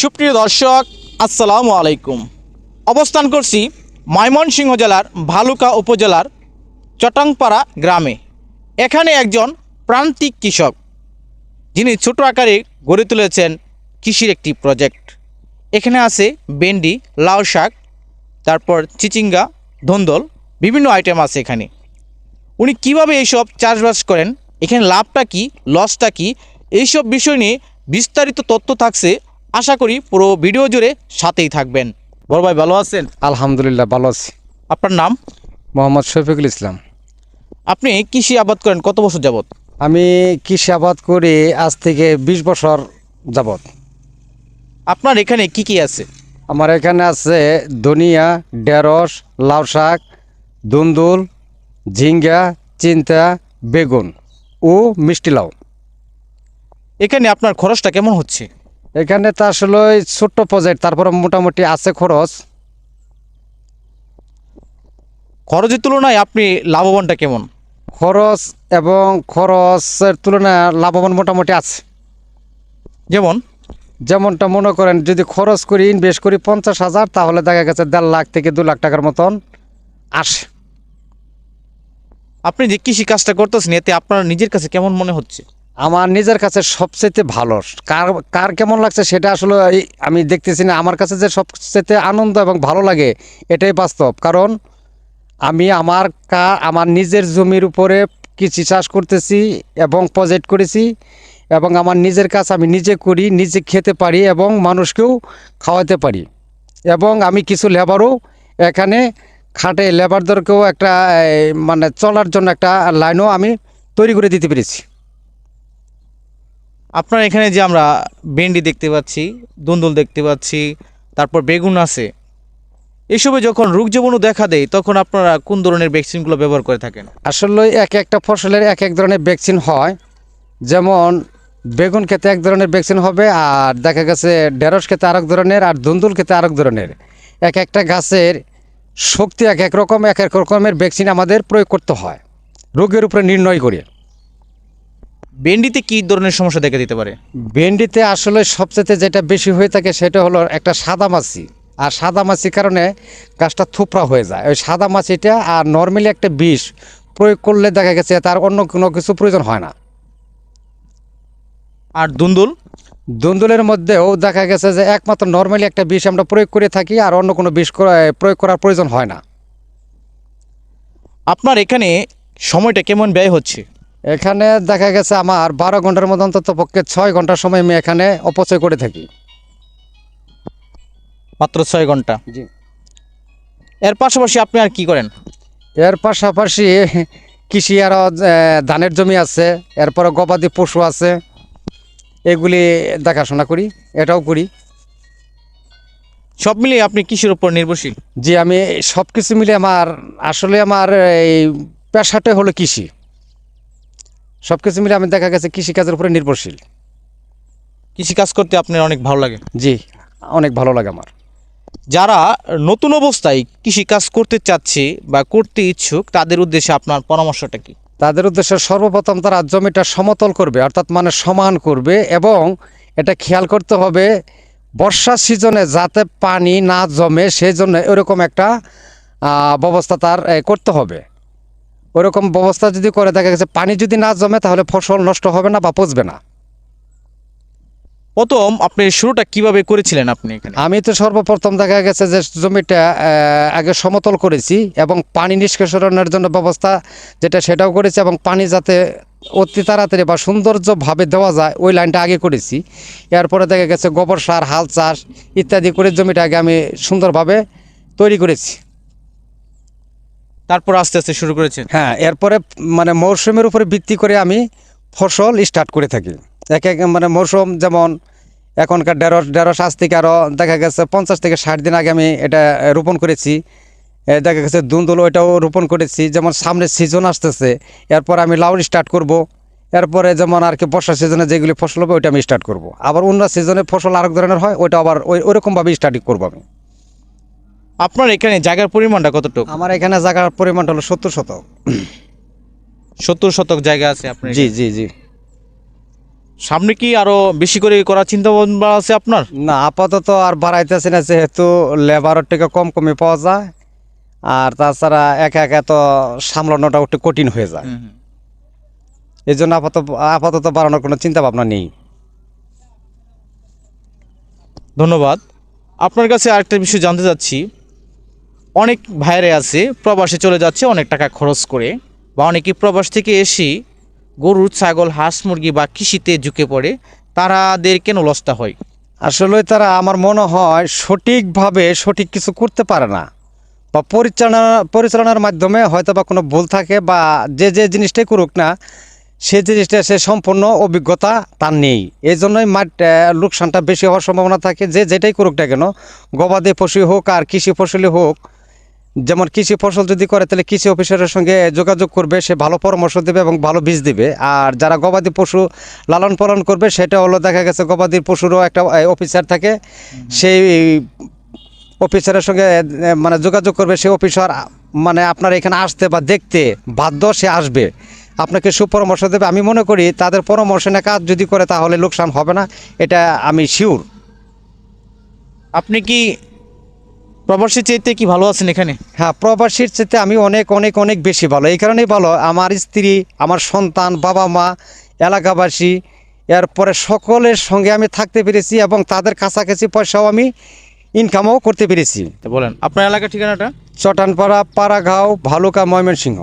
সুপ্রিয় দর্শক, আসসালামু আলাইকুম। অবস্থান করছি ময়মনসিংহ জেলার ভালুকা উপজেলার চটাংপাড়া গ্রামে। এখানে একজন প্রান্তিক কৃষক, যিনি ছোট আকারে গড়ে তুলেছেন কৃষির একটি প্রজেক্ট। এখানে আছে বেন্ডি লাউ শাক, তারপর চিচিঙ্গা, ধন্দল, বিভিন্ন আইটেম আছে এখানে। উনি কীভাবে এইসব চাষবাস করেন, এখানে লাভটা কি, লসটা কি, এইসব বিষয় নিয়ে বিস্তারিত তথ্য থাকছে আশা করি পুরো ভিডিও জুড়ে সাথেই থাকবেন। বড় ভাই ভালো আছেন? আলহামদুলিল্লাহ ভালো আছি। আপনার নাম? মোহাম্মদ শফিকুল ইসলাম। আপনি কৃষি আবাদ করেন কত বছর যাবত আমি কৃষি আবাদ করি আজ থেকে বিশ বছর যাবত আপনার এখানে কি কি আছে? আমার এখানে আছে ধনিয়া ঢেঁড়স লাউ শাক দুন্দুল ঝিঙ্গা চিন্তা বেগুন ও মিষ্টি লাউ। এখানে আপনার খরচটা কেমন হচ্ছে? এখানে তো আসলে ওই ছোট্ট প্রজেক্ট তারপরে মোটামুটি আছে খরচ। খরচের তুলনায় আপনি লাভবানটা কেমন? খরচ এবং খরচের তুলনায় লাভবান মোটামুটি আছে। যেমন? যেমনটা মনে করেন যদি খরচ করি ইনভেস্ট করি পঞ্চাশ হাজার তাহলে দেখা গেছে দেড় লাখ থেকে দু লাখ টাকার মতন আসে। আপনি যে কৃষি কাজটা করতেছেন এতে আপনার নিজের কাছে কেমন মনে হচ্ছে? আমার নিজের কাছে সবচেয়ে ভালো। কার কার কেমন লাগছে সেটা আসলে আমি দেখতেছি না। আমার কাছে যে সবচেয়ে আনন্দ এবং ভালো লাগে, এটাই বাস্তব। কারণ আমি আমার কা, আমার নিজের জমির উপরে কৃষি চাষ করতেছি এবং প্রজেক্ট করেছি এবং আমার নিজের কাজ আমি নিজে করি, নিজে খেতে পারি এবং মানুষকেও খাওয়াতে পারি। এবং আমি কিছু লেবারও এখানে খাটে লেবারদেরকেও একটা মানে চলার জন্য একটা লাইনও আমি তৈরি করে দিতে পেরেছি। আপনার এখানে যে আমরা ভেন্ডি দেখতে পাচ্ছি, দুন্দুল দেখতে পাচ্ছি, তারপর বেগুন আছে, এসবে যখন রোগ জীবাণু দেখা দেয়, তখন আপনারা কোন ধরনের ভ্যাকসিনগুলো ব্যবহার করে থাকেন? আসলে এক একটা ফসলের এক এক ধরনের ভ্যাকসিন হয়। যেমন, বেগুন খেতে এক ধরনের ভ্যাকসিন হবে, আর দেখা গেছে ঢেঁড়স খেতে আরেক ধরনের, আর ধুন্দুল খেতে আরেক ধরনের। এক একটা গাছের শক্তি এক এক রকম, এক এক রকমের ভ্যাকসিন আমাদের প্রয়োগ করতে হয়, রোগের উপরে নির্ণয় করে। ভেন্ডিতে কী ধরনের সমস্যা দেখা দিতে পারে? ভেন্ডিতে আসলে সবচেয়ে যেটা বেশি হয়ে থাকে সেটা হলো একটা সাদা মাছি। আর সাদা মাছির কারণে গাছটা থুপড়া হয়ে যায়। ওই সাদা মাছিটা আর নর্মালি একটা বিষ প্রয়োগ করলে দেখা গেছে তার অন্য কোনো কিছু প্রয়োজন হয় না। আর দুন্দুল? দুন্দুলের মধ্যেও দেখা গেছে যে একমাত্র নর্মালি একটা বিষ আমরা প্রয়োগ করে থাকি আর অন্য কোনো বিষ প্রয়োগ করার প্রয়োজন হয় না। আপনার এখানে সময়টা কেমন ব্যয় হচ্ছে? এখানে দেখা গেছে আমার বারো ঘণ্টার মধ্যে অন্তত পক্ষে ছয় ঘণ্টার সময় আমি এখানে অপচয় করে থাকি। মাত্র ছয় ঘণ্টা? জি। এর পাশাপাশি আপনি আর কি করেন? এর পাশাপাশি কৃষি আরও ধানের জমি আছে এরপরে গবাদি পশু আছে এগুলি দেখাশোনা করি এটাও করি। সব মিলিয়ে আপনি কৃষির উপর নির্ভরশীল? যে আমি সব কিছু মিলে আমার আসলে আমার এই পেশাটা হলো কৃষি। সব কিছু মিলে আমি দেখা গেছে কৃষিকাজের উপরে নির্ভরশীল। কৃষি কাজ করতে আপনার অনেক ভালো লাগে? জি অনেক ভালো লাগে আমার। যারা নতুন অবস্থায় কৃষি কাজ করতে চাচ্ছে বা করতে ইচ্ছুক তাদের উদ্দেশ্যে আপনার পরামর্শটা কি? তাদের উদ্দেশ্যে সর্বপ্রথম তারা জমিটা সমতল করবে অর্থাৎ মানে সমান করবে এবং এটা খেয়াল করতে হবে বর্ষা সিজনে যাতে পানি না জমে সেই জন্য এরকম একটা ব্যবস্থা তার করতে হবে। ওরকম ব্যবস্থা যদি করে দেখা গেছে পানি যদি না জমে তাহলে ফসল নষ্ট হবে না বা পচবে না। প্রথম আপনি শুরুটা কীভাবে করেছিলেন আপনি এখানে? আমি তো সর্বপ্রথম দেখা গেছে যে জমিটা আগে সমতল করেছি এবং পানি নিষ্কাশনের জন্য ব্যবস্থা যেটা সেটাও করেছি এবং পানি যাতে অতি তাড়াতাড়ি বা সৌন্দর্যভাবে দেওয়া যায় ওই লাইনটা আগে করেছি। এরপরে দেখা গেছে গোবর সার হাল চাষ ইত্যাদি করে জমিটা আগে আমি সুন্দরভাবে তৈরি করেছি। তারপর আস্তে আস্তে শুরু করেছেন হ্যাঁ এরপরে মানে মৌসুমের উপরে ভিত্তি করে আমি ফসল স্টার্ট করে থাকি। এক এক মানে মৌসুম যেমন এখনকার ঢেঁড়স ঢেঁড়স আজ থেকে আরও দেখা গেছে পঞ্চাশ থেকে ষাট দিন আগে আমি এটা রোপণ করেছি। দেখা গেছে দুন্দুল ওইটাও রোপণ করেছি। যেমন সামনে সিজন আসতেছে, এরপর আমি লাউ স্টার্ট করব। এরপরে যেমন আর কি বর্ষা সিজনে যেগুলি ফসল হবে, ওইটা আমি স্টার্ট করব। আবার অন্য সিজনে ফসল আরেক ধরনের হয়, ওইটা আবার ওই ওইরকমভাবে স্টার্ট করব আমি। আপনার এখানে জায়গার পরিমাণটা কতটুকু? আমার এখানে জায়গার পরিমাণটা হলো সত্তর শতক। সত্তর শতক জায়গা আছে আপনার জি জি জি। সামনে কি আরও বেশি করে করার চিন্তা ভাবনা আছে আপনার? না আপাতত আর বাড়াইতেছে না যেহেতু লেবারের থেকে কম কমে পাওয়া যায়। আর তাছাড়া একা একা তো সামলানোটা একটু কঠিন হয়ে যায়। এই জন্য আপাতত আপাতত বাড়ানোর কোনো চিন্তা ভাবনা নেই। ধন্যবাদ। আপনার কাছে আরেকটা বিষয় জানতে চাচ্ছি। অনেক ভাইরে আছে, প্রবাসে চলে যাচ্ছে, অনেক টাকা খরচ করে। বা অনেকে প্রবাস থেকে এসে গরু ছাগল, হাঁস, মুরগি বা কৃষিতে ঝুঁকে পড়ে, তারাদের কেন লসটা হয়? আসলে তারা, আমার মনে হয় সঠিকভাবে সঠিক কিছু করতে পারে না। বা পরিচালনা, পরিচালনার মাধ্যমে হয়তো বা কোনো ভুল থাকে বা যে যে জিনিসটাই করুক না, সে জিনিসটা, সে সম্পূর্ণ অভিজ্ঞতা তার নেই। এই জন্যই মাঠ লোকসানটা বেশি হওয়ার সম্ভাবনা থাকে। যে যেটাই করুক না কেন, গবাদি পশু হোক আর কৃষি ফসলই হোক যেমন কৃষি ফসল যদি করে, তাহলে কৃষি অফিসারের সঙ্গে যোগাযোগ করবে, সে ভালো পরামর্শ দেবে এবং ভালো বীজ দিবে। আর যারা গবাদি পশু লালন পালন করবে, সেটা হলো দেখা গেছে গবাদি পশুরও একটা অফিসার থাকে। সেই অফিসারের সঙ্গে মানে যোগাযোগ করবে সেই অফিসার মানে আপনার এখানে আসতে বা দেখতে বাধ্য, সে আসবে। আপনাকে সুপরামর্শ দেবে। আমি মনে করি তাদের পরামর্শ না কাজ যদি করে, তাহলে লোকসান হবে না। এটা আমি শিওর আপনি কি প্রবাসী চাইতে কি ভালো আছেন এখানে? হ্যাঁ প্রবাসীর চাইতে আমি অনেক অনেক অনেক বেশি ভালো। এই কারণেই ভালো আমার স্ত্রী আমার সন্তান বাবা মা এলাকাবাসী এরপরে সকলের সঙ্গে আমি থাকতে পেরেছি এবং তাদের কাছাকাছি পয়সাও আমি ইনকামও করতে পেরেছি। বলেন আপনার এলাকার ঠিকানাটা? চটানপাড়া পাড়াগাঁও ভালুকা ময়মনসিংহ।